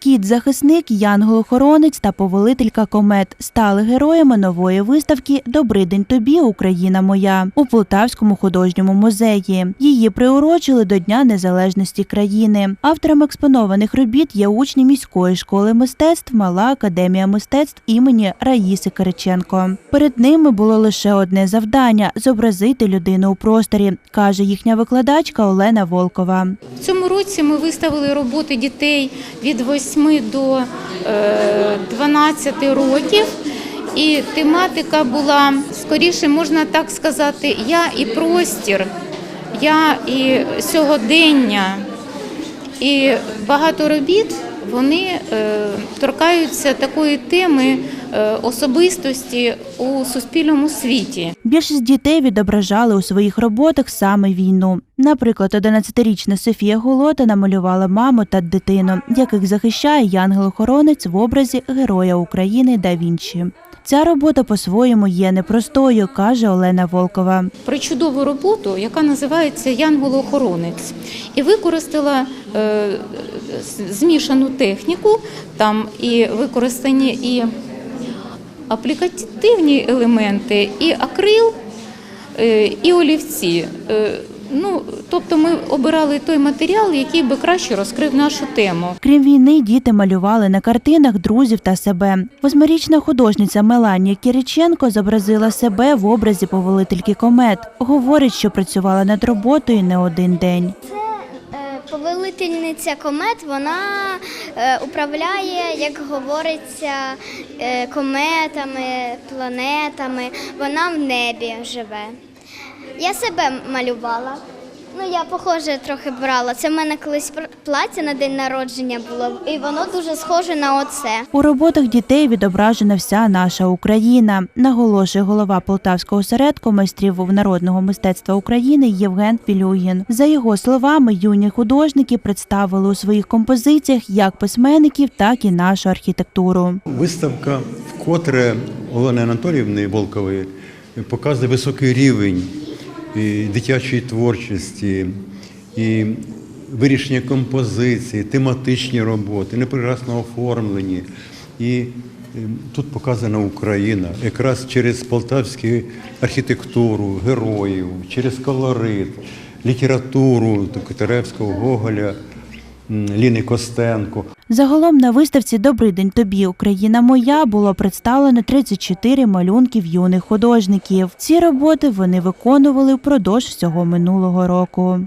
Кіт-захисник, янгол-охоронець та повелителька комет стали героями нової виставки Добрий день тобі, Україна моя у Полтавському художньому музеї. Її приурочили до Дня Незалежності країни. Автором експонованих робіт є учні міської школи мистецтв Мала академія мистецтв імені Раїси Кириченко. Перед ними було лише одне завдання зобразити людину у просторі, каже їхня викладачка Олена Волкова. В цьому році ми виставили роботи дітей від 8 до е, 12 років. І тематика була, скоріше можна так сказати, я і простір, я і сьогодення. І багато робіт вони е, торкаються такої теми е, особистості у суспільному світі. Більшість дітей відображали у своїх роботах саме війну. Наприклад, 11-річна Софія Голота намалювала маму та дитину, яких захищає янгел-охоронець в образі героя України да Вінчі. Ця робота по-своєму є непростою, каже Олена Волкова. причудову роботу, яка називається Янголохоронець, і використала е, змішану техніку, там і використані і аплікативні елементи, і акрил, е, і олівці. Е, Ну, тобто ми обирали той матеріал, який би краще розкрив нашу тему. Крім війни, діти малювали на картинах друзів та себе. Восьмирічна художниця Меланія Кіриченко зобразила себе в образі повелительки комет. Говорить, що працювала над роботою не один день. Це е, повелительниця комет, вона управляє, як говориться, е, кометами, планетами. Вона в небі живе. Я себе малювала. Ну, я похоже трохи брала. Це в мене колись плаття на день народження було, і воно дуже схоже на оце. У роботах дітей відображена вся наша Україна, наголошує голова Полтавського осередку майстрів народного мистецтва України Євген Пілюгін. За його словами, юні художники представили у своїх композиціях як письменників, так і нашу архітектуру. Виставка вкотре Олени Анатоліївни Волкової показує високий рівень дитячої творчості, і вирішення композиції, тематичні роботи, непрекрасно оформлені. І е, тут показана Україна якраз через полтавську архітектуру, героїв, через колорит, літературу Котеревського, Гоголя, Ліни Костенко. Загалом на виставці Добрий день тобі, Україна моя було представлено 34 малюнків юних художників. Ці роботи вони виконували впродовж всього минулого року.